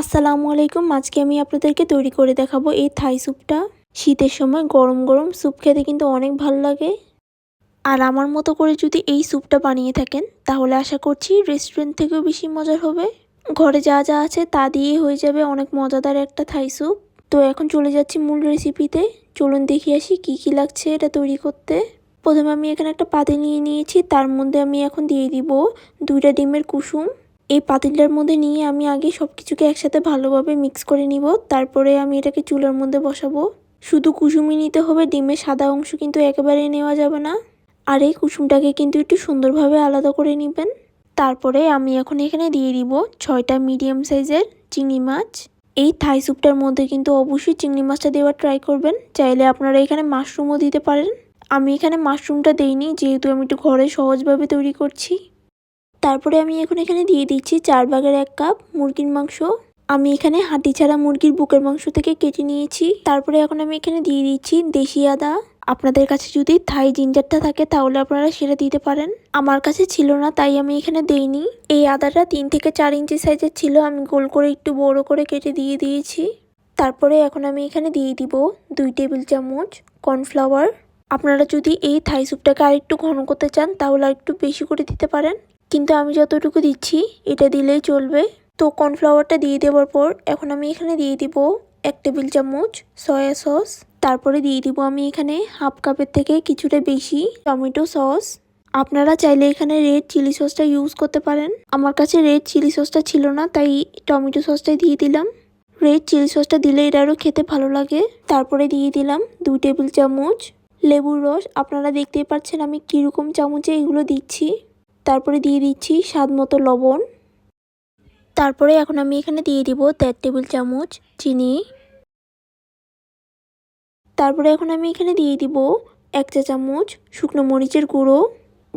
আসসালামু আলাইকুম। আজকে আমি আপনাদেরকে তৈরি করে দেখাবো এই থাই স্যুপটা। শীতের সময় গরম গরম স্যুপ খেতে কিন্তু অনেক ভালো লাগে। আর আমার মতো করে যদি এই স্যুপটা বানিয়ে থাকেন, তাহলে আশা করছি রেস্টুরেন্ট থেকেও বেশি মজার হবে। ঘরে যা যা আছে তা দিয়ে হয়ে যাবে অনেক মজাদার একটা থাই স্যুপ। তো এখন চলে যাচ্ছি মূল রেসিপিতে। চলুন দেখি আসি কি কি লাগছে এটা তৈরি করতে। প্রথমে আমি এখানে একটা পাতি নিয়ে নিয়েছি। তার মধ্যে আমি এখন দিয়ে দিব দুইটা ডিমের কুসুম। এই পাতিলটার মধ্যে নিয়ে আমি আগে সব কিছুকে একসাথে ভালোভাবে মিক্স করে নিব। তারপরে আমি এটাকে চুলার মধ্যে বসাবো। শুধু কুসুমই নিতে হবে, ডিমের সাদা অংশ কিন্তু একেবারে নেওয়া যাবে না। আর এই কুসুমটাকে কিন্তু একটু সুন্দরভাবে আলাদা করে নেবেন। তারপরে আমি এখন এখানে দিয়ে দিব ছয়টা মিডিয়াম সাইজের চিংড়ি মাছ। এই থাই স্যুপটার মধ্যে কিন্তু অবশ্যই চিংড়ি মাছটা দেওয়ার ট্রাই করবেন। চাইলে আপনারা এখানে মাশরুমও দিতে পারেন। আমি এখানে মাশরুমটা দেইনি, যেহেতু আমি একটু ঘরে সহজভাবে তৈরি করছি। তারপরে আমি এখন এখানে দিয়ে দিচ্ছি চার ভাগের এক কাপ মুরগির মাংস। আমি এখানে হাঁটি ছাড়া মুরগির বুকের মাংস থেকে কেটে নিয়েছি। তারপরে এখন আমি এখানে দিয়ে দিচ্ছি দেশি আদা। আপনাদের কাছে যদি থাই জিঞ্জারটা থাকে তাহলে আপনারা সেটা দিতে পারেন। আমার কাছে ছিল না, তাই আমি এখানে দেইনি। এই আদাটা তিন থেকে চার ইঞ্চি সাইজের ছিল। আমি গোল করে একটু বড় করে কেটে দিয়ে দিয়েছি। তারপরে এখন আমি এখানে দিয়ে দিব দুই টেবিল চামচ কর্নফ্লাওয়ার। আপনারা যদি এই থাই স্যুপটাকে আর একটু ঘন করতে চান তাহলে আর একটু বেশি করে দিতে পারেন। কিন্তু আমি যতটুকু দিচ্ছি, এটা দিলেই চলবে। তো কর্নফ্লাওয়ারটা দিয়ে দেওয়ার পর এখন আমি এখানে দিয়ে দিব এক টেবিল চামচ সয়া সস। তারপরে দিয়ে দিব আমি এখানে হাফ কাপের থেকে কিছুটা বেশি টমেটো সস। আপনারা চাইলে এখানে রেড চিলি সসটা ইউজ করতে পারেন। আমার কাছে রেড চিলি সসটা ছিল না, তাই টমেটো সসটাই দিয়ে দিলাম। রেড চিলি সসটা দিলে এটা আরও খেতে ভালো লাগে। তারপরে দিয়ে দিলাম দুই টেবিল চামচ লেবুর রস। আপনারা দেখতেই পাচ্ছেন আমি কীরকম চামচে এগুলো দিচ্ছি। তারপরে দিয়ে দিচ্ছি স্বাদ মতো লবণ। তারপরে এখন আমি এখানে দিয়ে দিব দেড় টেবিল চামচ চিনি। তারপরে এখন আমি এখানে দিয়ে দিব এক চা চামচ শুকনো মরিচের গুঁড়ো।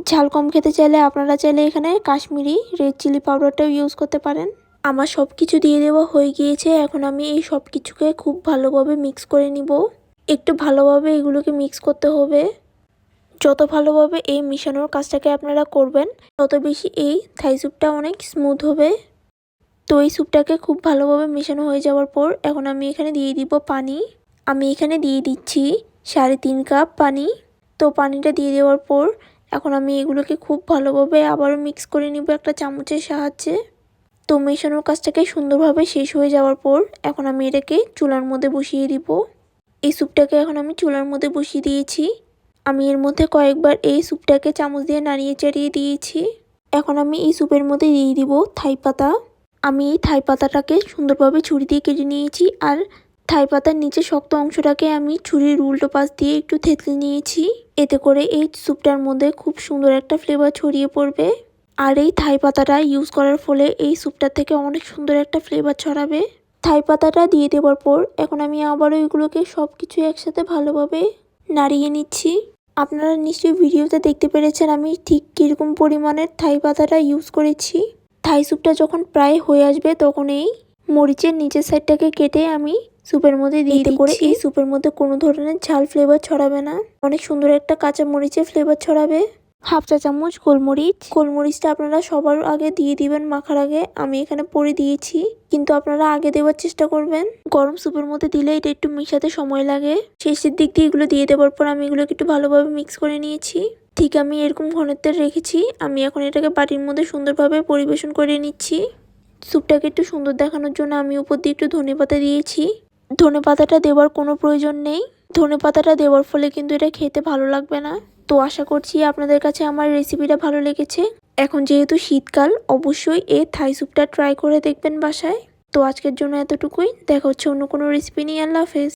ঝাল কম খেতে চাইলে আপনারা চাইলে এখানে কাশ্মীরি রেড চিলি পাউডারটাও ইউজ করতে পারেন। আমার সব কিছু দিয়ে দেওয়া হয়ে গিয়েছে, এখন আমি এই সব কিছুকে খুব ভালোভাবে মিক্স করে নিব। একটু ভালোভাবে এগুলোকে মিক্স করতে হবে। যত ভালোভাবে এই মিশানোর কাজটাকে আপনারা করবেন, তত বেশি এই থাই স্যুপটা অনেক স্মুথ হবে। তো এই স্যুপটাকে খুব ভালোভাবে মেশানো হয়ে যাওয়ার পর এখন আমি এখানে দিয়ে দিব পানি। আমি এখানে দিয়ে দিচ্ছি সাড়ে তিন কাপ পানি। তো পানিটা দিয়ে দেওয়ার পর এখন আমি এগুলোকে খুব ভালোভাবে আবারও মিক্স করে নিব একটা চামচের সাহায্যে। তো মেশানোর কাজটাকে সুন্দরভাবে শেষ হয়ে যাওয়ার পর এখন আমি এটাকে চুলার মধ্যে বসিয়ে দিব। এই স্যুপটাকে এখন আমি চুলার মধ্যে বসিয়ে দিয়েছি। আমি এর মধ্যে কয়েকবার এই স্যুপটাকে চামচ দিয়ে নাড়িয়ে চাড়িয়ে দিয়েছি। এখন আমি এই স্যুপের মধ্যে দিয়ে দিব থাই পাতা। আমি এই থাই পাতাটাকে সুন্দরভাবে ছুরি দিয়ে কেটে নিয়েছি আর থাই পাতার নিচে শক্ত অংশটাকে আমি ছুরির উল্টো পাশ দিয়ে একটু থেতলে নিয়েছি। এতে করে এই স্যুপটার মধ্যে খুব সুন্দর একটা ফ্লেভার ছড়িয়ে পড়বে। আর এই থাই পাতাটা ইউজ করার ফলে এই স্যুপটার থেকে অনেক সুন্দর একটা ফ্লেভার ছড়াবে। থাই পাতাটা দিয়ে দেওয়ার পর এখন আমি আবারও এগুলোকে সব কিছু একসাথে ভালোভাবে নাড়িয়ে নিচ্ছি। আপনারা নিশ্চয়ই ভিডিওতে দেখতে পেরেছেন আমি ঠিক কীরকম পরিমাণের থাই পাতাটা ইউজ করেছি। থাই স্যুপটা যখন প্রায় হয়ে আসবে তখন এই মরিচের নিচের সাইডটাকে কেটে আমি স্যুপের মধ্যে দিয়ে করে এই স্যুপের মধ্যে কোনো ধরনের ঝাল ফ্লেভার ছড়াবে না। অনেক সুন্দর একটা কাঁচা মরিচের ফ্লেভার ছড়াবে। হাফ চা চামচ গোলমরিচ। গোলমরিচটা আপনারা সবার আগে দিয়ে দিবেন মাখার আগে। আমি এখানে পরে দিয়েছি। কিন্তু আপনারা আগে দেওয়ার চেষ্টা করবেন। গরম স্যুপের মধ্যে দিলে এটা একটু মিশাতে সময় লাগে। শেষের দিক দিয়ে এগুলো দিয়ে দেওয়ার পর আমি এগুলোকে একটু ভালোভাবে মিক্স করে নিয়েছি। ঠিক আমি এরকম ঘনত্বের রেখেছি। আমি এখন এটাকে বাটির মধ্যে সুন্দরভাবে পরিবেশন করে নিচ্ছি। স্যুপটাকে একটু সুন্দর দেখানোর জন্য আমি উপর দিয়ে একটু ধনে পাতা দিয়েছি। ধনে পাতাটা দেওয়ার কোনো প্রয়োজন নেই। ধনে পাতাটা দেওয়ার ফলে কিন্তু এটা খেতে ভালো লাগবে না। তো আশা করছি আপনাদের কাছে আমার রেসিপিটা ভালো লেগেছে। এখন যেহেতু শীতকাল, অবশ্যই এই থাই স্যুপটা ট্রাই করে দেখবেন বাসায়। তো আজকের জন্য এতটুকুই। দেখা হচ্ছে অন্য কোনো রেসিপি নিয়ে। আল্লাহ হাফেজ।